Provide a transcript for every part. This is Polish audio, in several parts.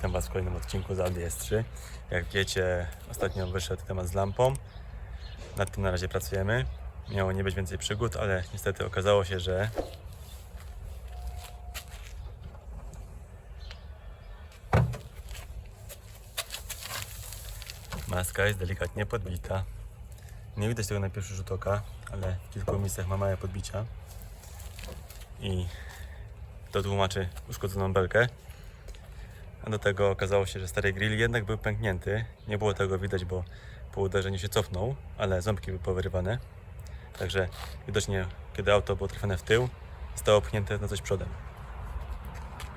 witam Was w kolejnym odcinku z Audi S3. Jak wiecie, ostatnio wyszedł temat z lampą. Nad tym na razie pracujemy. Miało nie być więcej przygód, ale niestety okazało się, że maska jest delikatnie podbita. Nie widać tego na pierwszy rzut oka, ale w kilku miejscach ma małe podbicia. I to tłumaczy uszkodzoną belkę. A do tego okazało się, że stary grill jednak był pęknięty. Nie było tego widać, bo po uderzeniu się cofnął, ale ząbki były powyrywane. Także widocznie, kiedy auto było trafione w tył, zostało pchnięte na coś przodem.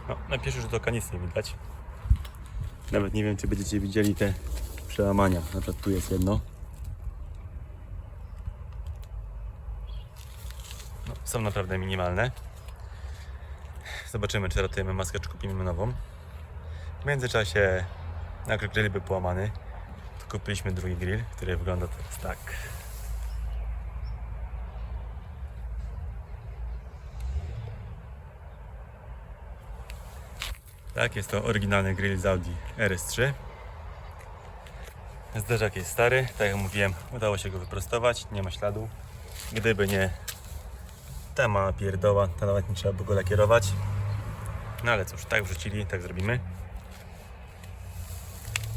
No, na pierwszy rzut oka nic nie widać. Nawet nie wiem, czy będziecie widzieli te przełamania. Na przykład tu jest jedno. No, są naprawdę minimalne. Zobaczymy, czy ratujemy maskę, czy kupimy nową. W międzyczasie nagle grill był połamany. Kupiliśmy drugi grill, który wygląda teraz tak. Tak, jest to oryginalny grill z Audi RS3. Zderzak jest stary, tak jak mówiłem, udało się go wyprostować, nie ma śladu. Gdyby nie ta mała pierdoła, to nawet nie trzeba by go lakierować. No ale cóż, tak wrzucili, tak zrobimy.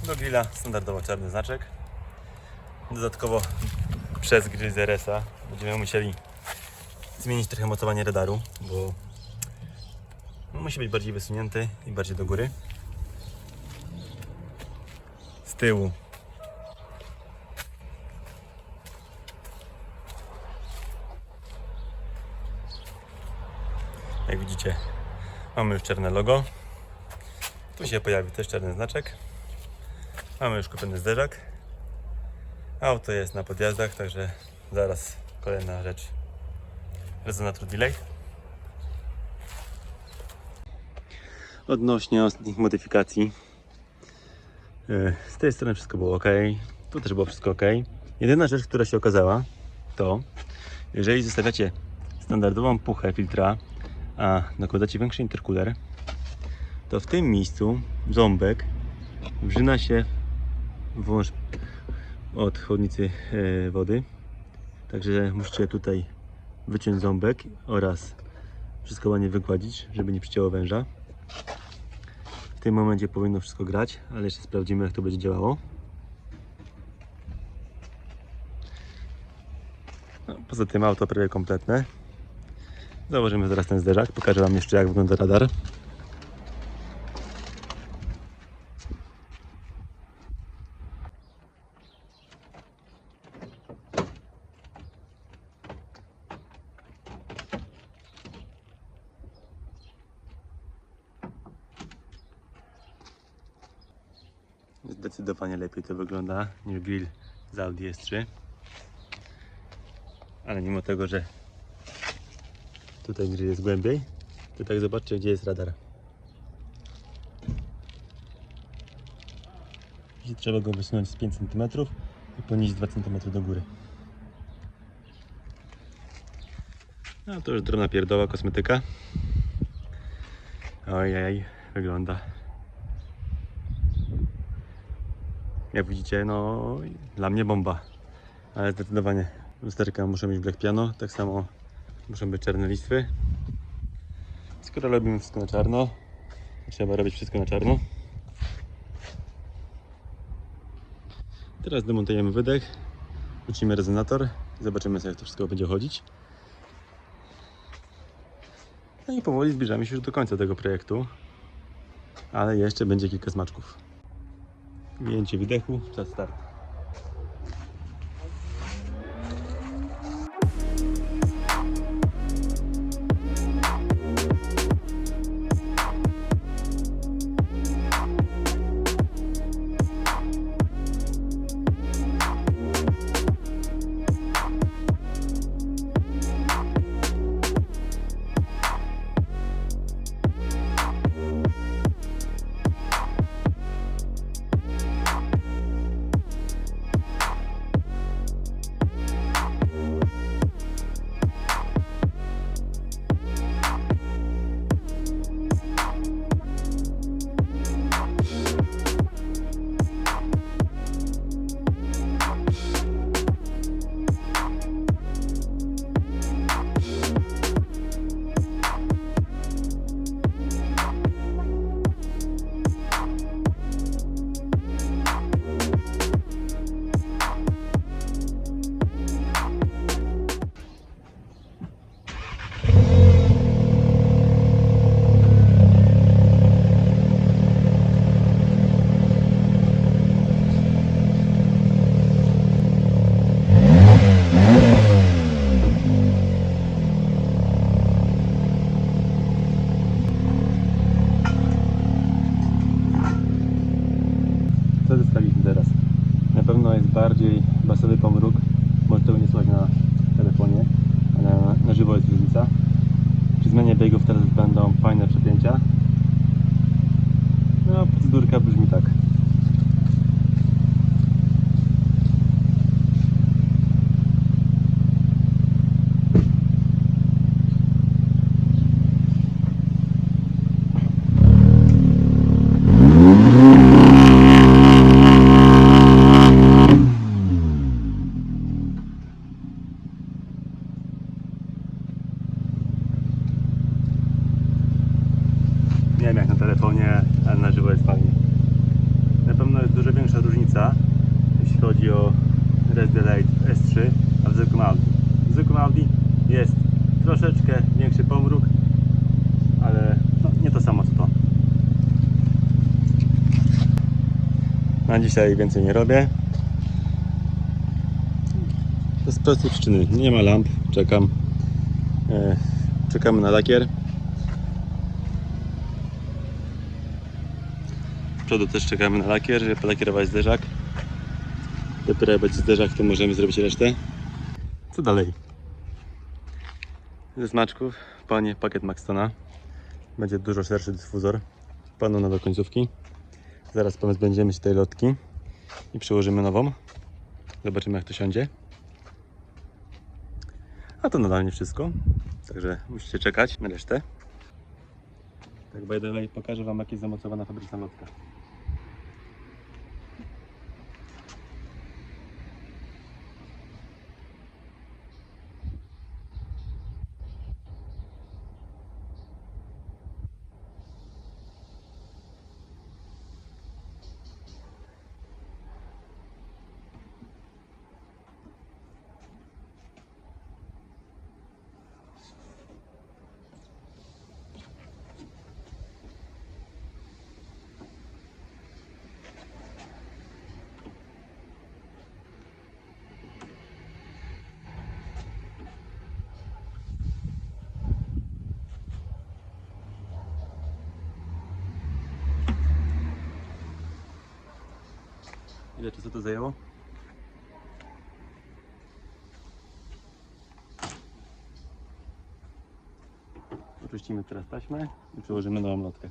Do grilla standardowo czarny znaczek. Dodatkowo przez grill z RS-a będziemy musieli zmienić trochę mocowanie radaru, bo no, musi być bardziej wysunięty i bardziej do góry. Z tyłu Jak widzicie, mamy już czarne logo. Tu się pojawi też czarny znaczek. Mamy już kupiony zderzak. Auto jest na podjazdach, także zaraz kolejna rzecz. Rezonator delay. Odnośnie ostatnich modyfikacji. e, Z tej strony wszystko było ok. Tu też było wszystko ok. Jedyna rzecz, która się okazała, to jeżeli zostawiacie standardową puchę filtra, a nakładacie większy interkuler, to w tym miejscu ząbek wrzyna się wąż od chłodnicy e, wody. Także musicie tutaj wyciąć ząbek oraz wszystko ładnie wygładzić, żeby nie przycięło węża. W tym momencie powinno wszystko grać, ale jeszcze sprawdzimy jak to będzie działało. No, poza tym auto prawie kompletne. Założymy zaraz ten zderzak, pokażę Wam jeszcze jak wygląda radar. Zdecydowanie lepiej to wygląda niż grill z Audi S3. Ale mimo tego, że Tutaj grill jest głębiej. To tak zobaczcie gdzie jest radar. I trzeba go wysunąć z 5 cm i podnieść 2 cm do góry. No to już drobna pierdoła kosmetyka. Ojej, wygląda. Jak widzicie, no dla mnie bomba. Ale zdecydowanie lusterka muszę mieć black piano, tak samo Muszą być czarne listwy. Skoro robimy wszystko na czarno, trzeba robić wszystko na czarno. Teraz demontujemy wydech, wrócimy rezonator zobaczymy jak to wszystko będzie chodzić. No i powoli zbliżamy się już do końca tego projektu, ale jeszcze będzie kilka smaczków. Wyjęcie wydechu, czas start. Na dzisiaj więcej nie robię. To z prostej przyczyny. Nie ma lamp, czekam. E, czekamy na lakier. Z przodu też czekamy na lakier, żeby polakierować zderzak. Dopiero jak będzie zderzak, to możemy zrobić resztę. Co dalej? Ze smaczków, panie, pakiet Maxtona. Będzie dużo szerszy dyfuzor. Panu do końcówki. Zaraz pomysł będziemy się tej lotki i przełożymy nową. Zobaczymy jak to siądzie. A to nadal nie wszystko. Także musicie czekać na resztę. Tak by the way pokażę wam jak jest zamocowana fabryczna lotka. Ile czasu to zajęło? Oczyścimy teraz taśmę i przełożymy nową lotkę.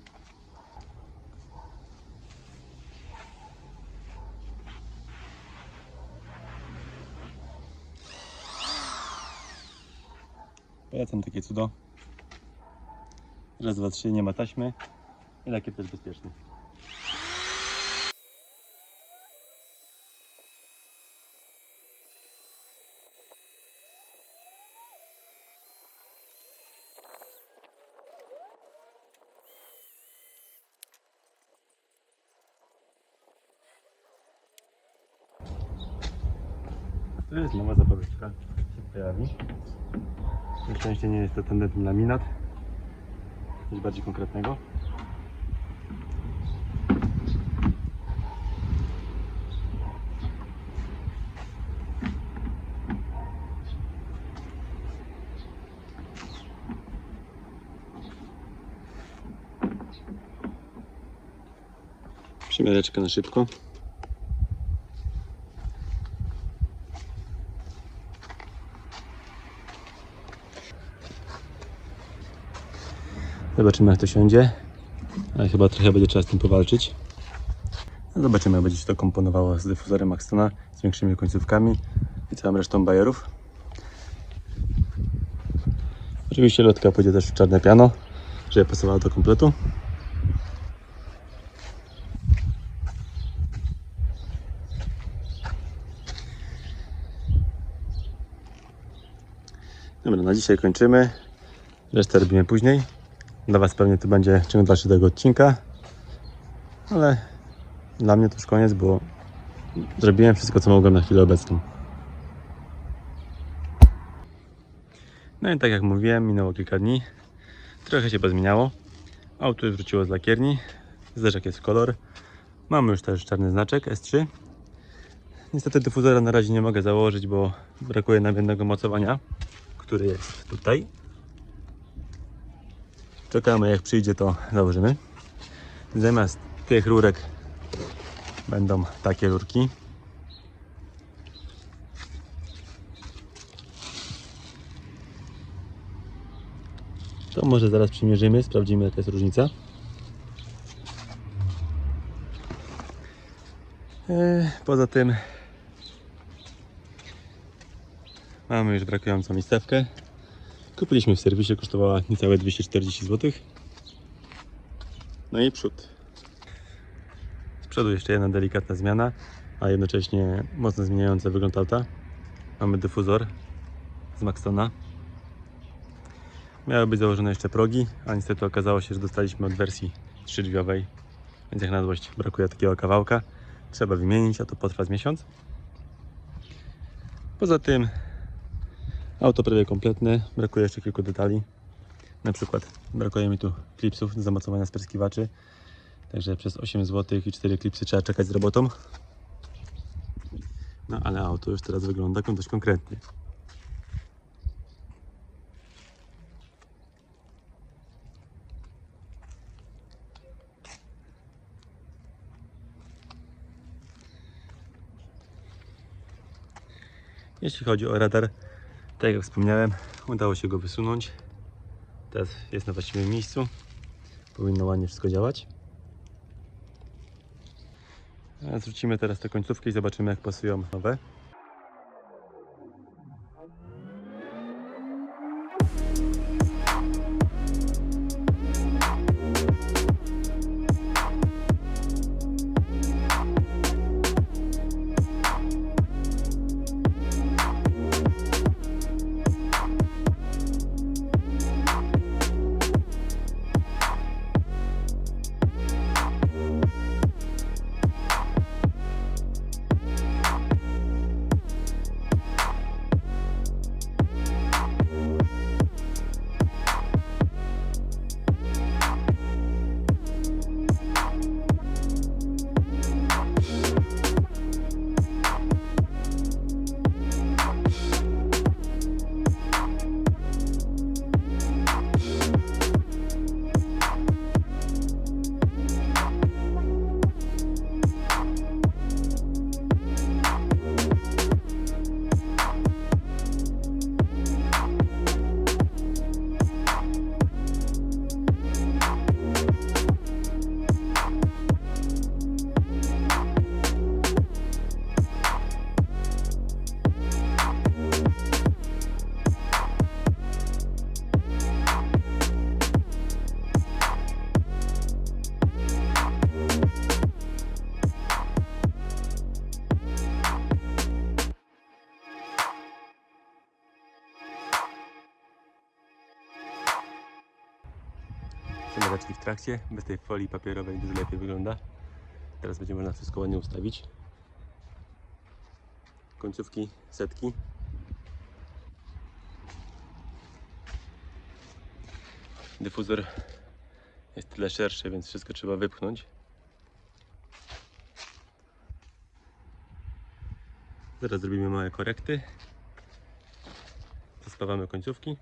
Polecam takie cudo. Raz, dwa, trzy, nie ma taśmy. I lakier też bezpieczny. Zapowiedźka, się pojawi. Na szczęście nie jest to tandetny laminat. Coś bardziej konkretnego. Przymiareczka na szybko. Zobaczymy jak to siądzie. Ale chyba trochę będzie trzeba z tym powalczyć. No zobaczymy jak będzie się to komponowało z dyfuzorem Maxtona, z większymi końcówkami i całą resztą bajerów. Oczywiście lotka pójdzie też w czarne piano, żeby pasowała do kompletu. Dobra, na dzisiaj kończymy. Resztę robimy później. Dla Was pewnie to będzie ciąg dalszy tego odcinka, ale dla mnie to już koniec, bo zrobiłem wszystko, co mogłem na chwilę obecną. No i tak jak mówiłem, minęło kilka dni. Trochę się pozmieniało. Auto już wróciło z lakierni. Zderzak jest w kolor. Mamy już też czarny znaczek S3. Niestety dyfuzora na razie nie mogę założyć, bo brakuje nam jednego mocowania, który jest tutaj. Czekamy jak przyjdzie to założymy. Zamiast tych rurek będą takie rurki. To może zaraz przymierzymy, sprawdzimy jaka jest różnica. E, Poza tym mamy już brakującą listewkę. Kupiliśmy w serwisie, kosztowała niecałe 240 zł. No i przód. Z przodu jeszcze jedna delikatna zmiana, a jednocześnie mocno zmieniająca wygląd auta. Mamy dyfuzor z Maxtona. Miały być założone jeszcze progi, a niestety okazało się, że dostaliśmy od wersji trzydrzwiowej, więc jak na złość brakuje takiego kawałka, trzeba wymienić, a to potrwa z miesiąc. Poza tym auto prawie kompletne, brakuje jeszcze kilku detali. Na przykład brakuje mi tu klipsów do zamocowania spryskiwaczy, także przez 8 zł i 4 klipsy trzeba czekać z robotą. No ale auto już teraz wygląda dość konkretnie. Jeśli chodzi o radar, tak jak wspomniałem, udało się go wysunąć. Teraz jest na właściwym miejscu. Powinno ładnie wszystko działać. A Zrzucimy teraz te końcówki i zobaczymy jak pasują nowe. Przemyraczki w trakcie, bez tej folii papierowej dużo lepiej wygląda. Teraz będzie można wszystko ładnie ustawić. Końcówki, setki. Dyfuzor jest tyle szerszy, więc wszystko trzeba wypchnąć. Zaraz zrobimy małe korekty. Zaspawamy końcówki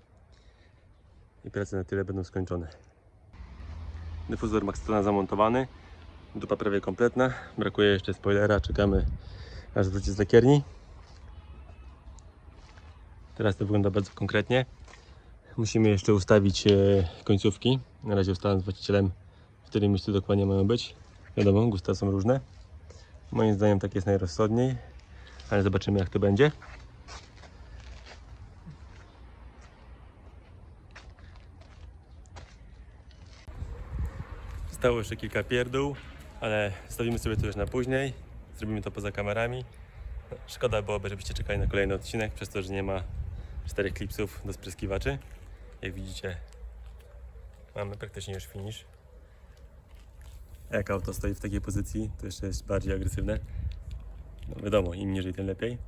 i prace na tyle będą skończone. Dyfuzor Maxtrona zamontowany. Dupa prawie kompletna. Brakuje jeszcze spoilera. Czekamy aż wróci z lakierni. Teraz to wygląda bardzo konkretnie. Musimy jeszcze ustawić e, końcówki. Na razie ustalam z właścicielem, w którym miejscu dokładnie mają być. Wiadomo, gusta są różne. Moim zdaniem tak jest najrozsądniej, ale zobaczymy jak to będzie. Zostało jeszcze kilka pierdół, ale zostawimy sobie to już na później. Zrobimy to poza kamerami. Szkoda byłoby, żebyście czekali na kolejny odcinek, przez to, że nie ma czterech klipsów do spryskiwaczy. Jak widzicie, mamy praktycznie już finish. Jak auto stoi w takiej pozycji, to jeszcze jest bardziej agresywne. No wiadomo, im niżej, tym lepiej.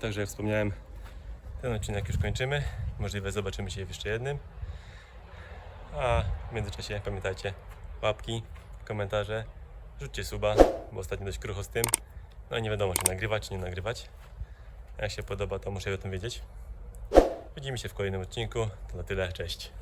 Także jak wspomniałem, ten odcinek już kończymy. Możliwe zobaczymy się w jeszcze jednym. A w międzyczasie pamiętajcie, łapki, komentarze, rzućcie suba, bo ostatnio dość krucho z tym. No i nie wiadomo, czy nagrywać, czy nie nagrywać. Jak się podoba, to muszę o tym wiedzieć. Widzimy się w kolejnym odcinku. To na tyle, cześć.